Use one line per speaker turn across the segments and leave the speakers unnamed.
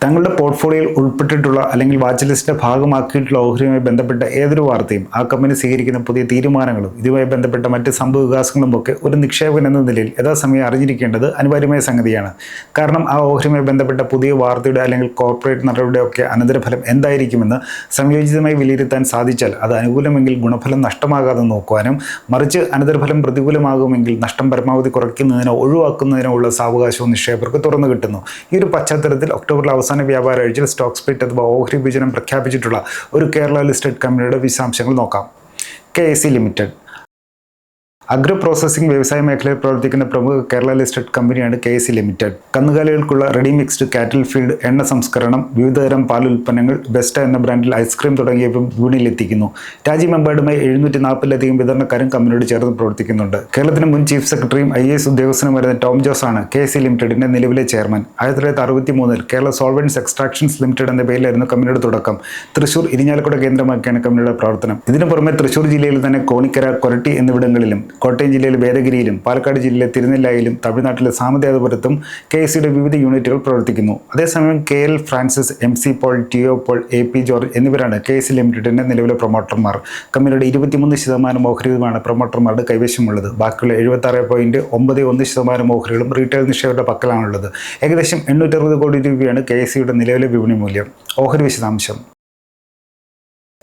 തങ്ങളുടെ പോർട്ട്ഫോളിയോയിൽ ഉൾപ്പെട്ടിട്ടുള്ള അല്ലെങ്കിൽ വാച്ച് ലിസ്റ്റിന്റെ ഭാഗമാക്കിയിട്ടുള്ള ഓഹരിയുമായി ബന്ധപ്പെട്ട ഏതൊരു വാർത്തയും ആ കമ്പനി സ്വീകരിക്കുന്ന പുതിയ തീരുമാനങ്ങളും ഇതുമായി ബന്ധപ്പെട്ട മറ്റ് സംഭവ വികാസങ്ങളും ഒക്കെ ഒരു നിക്ഷേപകൻ എന്ന നിലയിൽ യഥാസമയം അറിഞ്ഞിരിക്കേണ്ടത് അനിവാര്യമായ സംഗതിയാണ്. കാരണം ആ ഓഹരിയുമായി ബന്ധപ്പെട്ട പുതിയ വാർത്തയുടെ അല്ലെങ്കിൽ കോർപ്പറേറ്റ് നടപടിയുടെ ഒക്കെ അനന്തരഫലം എന്തായിരിക്കുമെന്ന് സംയോജിതമായി വിലയിരുത്താൻ സാധിച്ചാൽ അത് അനുകൂലമെങ്കിൽ ഗുണഫലം നഷ്ടമാകാതെ നോക്കുവാനും മറിച്ച് അനന്തരഫലം പ്രതികൂലമാകുമെങ്കിൽ നഷ്ടം പരമാവധി കുറയ്ക്കുന്നതിനോ ഒഴിവാക്കുന്നതിനോ ഉള്ള സാവകാശവും നിക്ഷേപകർക്ക് തുറന്നു കിട്ടുന്നു. ഈ ഒരു പശ്ചാത്തലത്തിൽ ഒക്ടോബറിൽ അവസാന വ്യാപാര ആഴ്ചയിൽ സ്റ്റോക്ക് സ്പ്ലിറ്റ് അഥവാ ഓഹരി വിഭജനം പ്രഖ്യാപിച്ചിട്ടുള്ള ഒരു കേരള ലിസ്റ്റഡ് കമ്പനിയുടെ വിശദാംശങ്ങൾ നോക്കാം. K S C limited agro processing വ്യവസായ മേഖലയിൽ പ്രവർത്തിക്കുന്ന പ്രമുഖ കേരള ലിസ്റ്റഡ് കമ്പനിയാണ് കെ സി ലിമിറ്റഡ്. കന്നുകാലികൾക്കുള്ള റെഡി മിക്സ്ഡ് കാറ്റിൽ ഫീൽഡ് എണ്ണ സംസ്കരണം വിവിധതരം പാൽ ഉൽപ്പന്നങ്ങൾ ബെസ്റ്റ എന്ന ബ്രാൻഡിൽ ഐസ്ക്രീം തുടങ്ങിയവ വിപണിയിലെത്തിക്കുന്നു. രാജ്യമെമ്പാടുമായി എഴുന്നൂറ്റി നാൽപ്പതിലധികം വിതരണക്കാരും കമ്പനിയോട് ചേർന്ന് പ്രവർത്തിക്കുന്നുണ്ട്. കേരളത്തിന് മുൻ ചീഫ് സെക്രട്ടറിയും ഐ എസ് ഉദ്യോഗസ്ഥനുമായിരുന്ന ടോം ജോസ് ആണ് കെ സി ലിമിറ്റഡിന്റെ നിലവിലെ ചെയർമാൻ. ആയിരത്തി തൊള്ളായിരത്തി അറുപത്തി മൂന്നിൽ കേരള സോൾവൻസ് എക്സ്ട്രാക്ഷൻസ് ലിമിറ്റഡ് എന്ന പേരിലായിരുന്നു കമ്പനിയുടെ തുടക്കം. തൃശൂർ ഇരിഞ്ഞാലക്കുട കേന്ദ്രമാക്കിയാണ് കമ്പനിയുടെ പ്രവർത്തനം. ഇതിനു പുറമെ തൃശൂർ ജില്ലയിൽ തന്നെ കോണിക്കര കൊരട്ടി എന്നിവിടങ്ങളിലും കോട്ടയം ജില്ലയിൽ വേദഗിരിയിലും പാലക്കാട് ജില്ലയിലെ തിരുനെല്ലായിലും തമിഴ്നാട്ടിലെ സാമദേവപുരത്തും കെ സിയുടെ വിവിധ യൂണിറ്റുകൾ പ്രവർത്തിക്കുന്നു. അതേസമയം K L Francis M C Paul Teo Paul A P George എന്നിവരാണ് കെ എസ് സി ലിമിറ്റഡിന്റെ നിലവിലെ പ്രൊമോട്ടർമാർ. കമ്പനിയുടെ ഇരുപത്തിമൂന്ന് ശതമാനം ഓഹരിയുമാണ് പ്രൊമോട്ടർമാരുടെ കൈവശമുള്ളത്. ബാക്കിയുള്ള എഴുപത്താറ് പോയിന്റ് ഒമ്പത് ഒന്ന് ശതമാനം ഓഹരികളും റീറ്റെയിൽ നിക്ഷേപരുടെ പക്കലാണുള്ളത്. ഏകദേശം എണ്ണൂറ്ററുപത് കോടി രൂപയാണ് കെ സിയുടെ നിലവിലെ വിപണി മൂല്യം. ഓഹരി വിശദാംശം.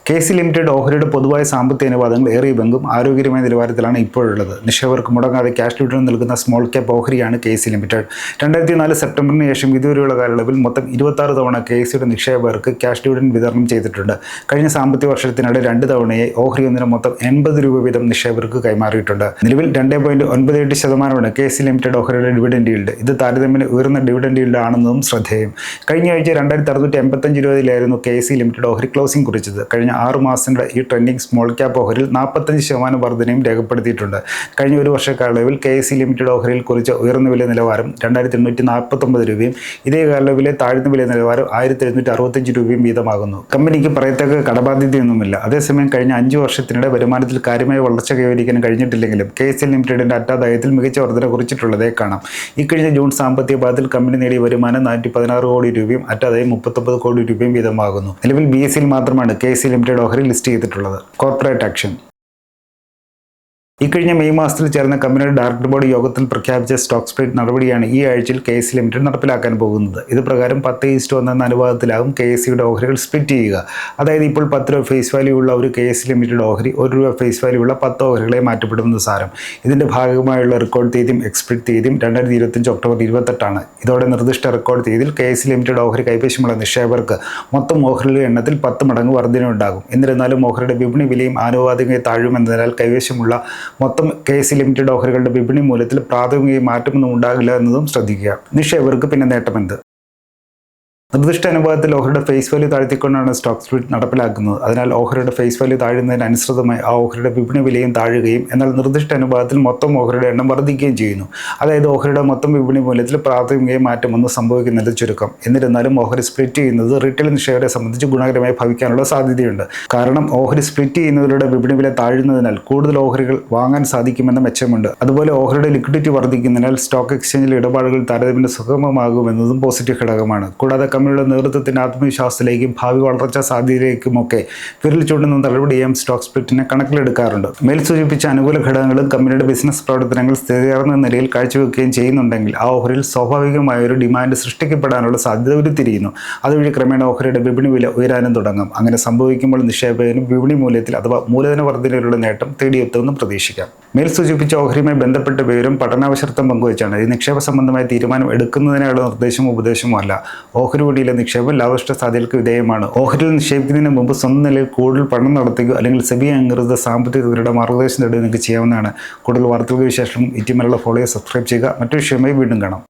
കെ സി ലിമിറ്റഡ് ഓഹരിയുടെ പൊതുവായ സാമ്പത്തിക അനുപാതങ്ങൾ ഏറിയ പങ്കും ആരോഗ്യകരമായ നിലവാരത്തിലാണ് ഇപ്പോഴുള്ളത്. നിക്ഷേപകർക്ക് മുടങ്ങാതെ ക്യാഷ് ഡിവിഡൻ നൽകുന്ന സ്മോൾ ക്യാപ്പ് ഓഹരിയാണ് കെ സി ലിമിറ്റഡ്. രണ്ടായിരത്തി നാല് സെപ്റ്റംബറിന് ശേഷം ഇതുവരെയുള്ള കാലയളവിൽ മൊത്തം ഇരുപത്താറ് തവണ കെ സിയുടെ നിക്ഷേപകർക്ക് ക്യാഷ് ഡിവിഡൻ വിതരണം ചെയ്തിട്ടുണ്ട്. കഴിഞ്ഞ സാമ്പത്തിക വർഷത്തിനിടെ രണ്ട് തവണയെ ഓഹരി ഒന്നിന് മൊത്തം എൺപത് രൂപ വീതം നിക്ഷേപകർക്ക് കൈമാറിയിട്ടുണ്ട്. നിലവിൽ രണ്ട് പോയിന്റ് ഒൻപത് എട്ട് ശതമാനമാണ് കെ സി ലിമിറ്റഡ് ഓഹരിയുടെ ഡിവിഡൻഡ് ഈൽഡ് ഇത് താരതമ്യേന ഉയർന്ന ഡിവിഡൻഡ് ഈൽഡ് ആണെന്നതും ശ്രദ്ധേയം. കഴിഞ്ഞ ആഴ്ച രണ്ടായിരത്തി അറുന്നൂറ്റി എൺപത്തഞ്ച് രൂപയിലായിരുന്നു കെ സി ലിമിറ്റഡ് ഓഹരി ക്ലോസിംഗ് കുറിച്ചത്. കഴിഞ്ഞ ആറ് മാസങ്ങളുടെ ഈ ട്രെൻഡിങ് സ്മോൾ ക്യാപ്പ് ഓഹരിൽ നാൽപ്പത്തഞ്ച് ശതമാനം വർധനയും രേഖപ്പെടുത്തിയിട്ടുണ്ട്. കഴിഞ്ഞ ഒരു വർഷക്കാലയളവിൽ കെ എസ് സി ലിമിറ്റഡ് ഓഹരിയിൽ കുറിച്ച ഉയർന്ന വില നിലവാരം രണ്ടായിരത്തി എണ്ണൂറ്റി നാൽപ്പത്തൊമ്പത് രൂപയും ഇതേ കാലയളവിലെ താഴ്ന്ന വില നിലവാരം ആയിരത്തി എഴുന്നൂറ്റി അറുപത്തഞ്ച് രൂപയും വീതമാകുന്നു. കമ്പനിക്ക് പറയത്തക്ക കടബാധ്യതയൊന്നുമില്ല അതേസമയം കഴിഞ്ഞ അഞ്ച് വർഷത്തിനിടെ വരുമാനത്തിൽ കാര്യമായ വളർച്ച കൈവരിക്കാൻ കഴിഞ്ഞിട്ടില്ലെങ്കിലും കെ എസ് സി ലിമിറ്റഡിന്റെ അറ്റാദായത്തിൽ മികച്ച വർധന കുറിച്ചിട്ടുള്ളതേ കാണാം. ഇക്കഴിഞ്ഞ ജൂൺ സാമ്പത്തിക പാദത്തിൽ കമ്പനി നേടിയ വരുമാനം നാനൂറ്റി പതിനാറ് കോടി രൂപയും അറ്റാദായം മുപ്പത്തൊമ്പത് കോടി രൂപയും വീതമാകുന്നു. നിലവിൽ ബി എസ് സിയിൽ മാത്രമാണ് കെ എസ് സി ലിമിറ്റഡ് ഓഹരി ലിസ്റ്റ് ചെയ്തിട്ടുള്ളത്. Corporate action. ഇക്കഴിഞ്ഞ മെയ് മാസത്തിൽ ചേർന്ന കമ്പനിയുടെ ഡയറക്ടർ ബോർഡ് യോഗത്തിൽ പ്രഖ്യാപിച്ച സ്റ്റോക്ക് സ്പ്ലിറ്റ് നടപടിയാണ് ഈ ആഴ്ചയിൽ കെ എസ് ലിമിറ്റഡ് നടപ്പിലാക്കാൻ പോകുന്നത്. ഇത് പ്രകാരം പത്ത് ഈസ്റ്റ് ഒന്ന് എന്ന അനുപാതത്തിലാകും കെ എസ് സിയുടെ ഓഹരികൾ സ്പ്ലിറ്റ് ചെയ്യുക. അതായത് ഇപ്പോൾ പത്ത് രൂപ ഫേസ് വാല്യൂ ഉള്ള ഒരു കെ എസ് ലിമിറ്റഡ് ഓഹരി ഒരു രൂപ ഫേസ് വാല്യൂ ഉള്ള പത്ത് ഓഹരികളെ മാറ്റപ്പെടുമെന്ന് സാരം. ഇതിന്റെ ഭാഗമായുള്ള റെക്കോർഡ് തീയതിയും എക്സ്പ്രിറ്റ് തീയതിയും രണ്ടായിരത്തി ഇരുപത്തഞ്ച് ഒക്ടോബർ ഇരുപത്തെട്ടാണ്. ഇതോടെ നിർദ്ദിഷ്ട റെക്കോർഡ് തീയതിയിൽ കെ എസ് ലിമിറ്റഡ് ഓഹരി കൈവശമുള്ള നിക്ഷേപകർക്ക് മൊത്തം ഓഹരികളുടെ എണ്ണത്തിൽ പത്ത് മടങ്ങ് വർധനയുണ്ടാകും. എന്നിരുന്നാലും ഓഹരിയുടെ വിപണി വിലയും ആനുപാതികമായി താഴുമെന്നതിനാൽ കൈവശമുള്ള മൊത്തം കെ സി ലിമിറ്റഡ് ഓഹരികളുടെ വിപണി മൂല്യത്തിൽ പ്രാഥമിക മാറ്റമൊന്നും ഉണ്ടാകില്ല എന്നതും ശ്രദ്ധിക്കുക. നിക്ഷേപകർക്ക് പിന്നെ നേട്ടമെന്ത് നിർദ്ദിഷ്ട അനുപാതത്തിൽ ഓഹരിയുടെ ഫേസ് വാല്യൂ താഴ്ത്തിക്കൊണ്ടാണ് സ്റ്റോക്ക് സ്പ്ലിറ്റ് നടപ്പിലാക്കുന്നത്. അതിനാൽ ഓഹരിയുടെ ഫേസ് വാല്യൂ താഴുന്നതിനനുസൃതമായി ആ ഓഹരിയുടെ വിപണി വിലയും താഴുകയും എന്നാൽ നിർദ്ദിഷ്ട അനുപാതത്തിൽ മൊത്തം ഓഹരിയുടെ എണ്ണം വർദ്ധിക്കുകയും ചെയ്യുന്നു. അതായത് ഓഹരിയുടെ മൊത്തം വിപണി മൂല്യത്തിൽ പ്രാഥമികമായി മാറ്റമൊന്നും സംഭവിക്കുന്നത് ചുരുക്കം. എന്നിരുന്നാലും ഓഹരി സ്പ്ലിറ്റ് ചെയ്യുന്നത് റീറ്റെയിൽ നിക്ഷേപകരെ സംബന്ധിച്ച് ഗുണകരമായി ഭവിക്കാനുള്ള സാധ്യതയുണ്ട്. കാരണം ഓഹരി സ്പ്ലിറ്റ് ചെയ്യുന്നവരുടെ വിപണി വില താഴുന്നതിനാൽ കൂടുതൽ ഓഹരികൾ വാങ്ങാൻ സാധിക്കുമെന്ന മെച്ചമുണ്ട്. അതുപോലെ ഓഹരിയുടെ ലിക്വിഡിറ്റി വർദ്ധിക്കുന്നതിനാൽ സ്റ്റോക്ക് എക്സ്ചേഞ്ചിലെ ഇടപാടുകൾ താരതമ്യം സുഗമമാകുമെന്നതും പോസിറ്റീവ് ഘടകമാണ്. കൂടാതെ കമ്പനിയുടെ നേതൃത്വത്തിന്റെ ആത്മവിശ്വാസത്തിലേക്കും ഭാവി വളർച്ചാ സാധ്യതയിലേക്കുമൊക്കെ വിരൽ ചൂണ്ടുന്ന നടപടിയും സ്റ്റോക്ക് സ്പ്ലിറ്റിനെ കണക്കിലെടുക്കാറുണ്ട്. മേൽ സൂചിപ്പിച്ച അനുകൂല ഘടകങ്ങളും കമ്പനിയുടെ ബിസിനസ് പ്രവർത്തനങ്ങൾ സ്ഥിരീകരണ നിലയിൽ കാഴ്ചവെക്കുകയും ചെയ്യുന്നുണ്ടെങ്കിൽ ആ ഓഹരിൽ സ്വാഭാവികമായ ഒരു ഡിമാൻഡ് സൃഷ്ടിക്കപ്പെടാനുള്ള സാധ്യത ഉരുത്തിരിയുന്നു. അതുവഴി ക്രമേണ ഓഹരിയുടെ വിപണി വില ഉയരാനും തുടങ്ങും. അങ്ങനെ സംഭവിക്കുമ്പോൾ നിക്ഷേപകനും വിപണി മൂല്യത്തിൽ അഥവാ മൂലധന വർധനയിലുള്ള നേട്ടം തേടിയെത്തുമെന്ന് പ്രതീക്ഷിക്കാം. മേൽ സൂചിപ്പിച്ച ഓഹരിയുമായി ബന്ധപ്പെട്ട വിവരം പഠനാവശ്യത്വം പങ്കുവച്ചാണ്. ഈ നിക്ഷേപ സംബന്ധമായ തീരുമാനം എടുക്കുന്നതിനുള്ള നിർദ്ദേശമോ ഉപദേശമോ അല്ല. ഓഹരി വിപണിയിലെ നിക്ഷേപം ലാഭഷ്ട സാധ്യതകൾക്ക് വിധേയമാണ്. ഓഹരിയിൽ നിക്ഷേപിക്കുന്നതിന് മുമ്പ് സ്വന്തം നിലയിൽ കൂടുതൽ പഠനം നടത്തുകയോ അല്ലെങ്കിൽ സെബി അംഗീകൃത സാമ്പത്തിക വിവരയുടെ മാർഗനിർദ്ദേശം നേടുക നിങ്ങൾക്ക് ചെയ്യാവുന്നതാണ്. കൂടുതൽ വാർത്തകൾക്ക് വിശേഷം ഇറ്റിമലുള്ള ഫോളോയെ സബ്സ്ക്രൈബ് ചെയ്യുക. മറ്റൊരു വിഷയമായി വീണ്ടും കാണാം.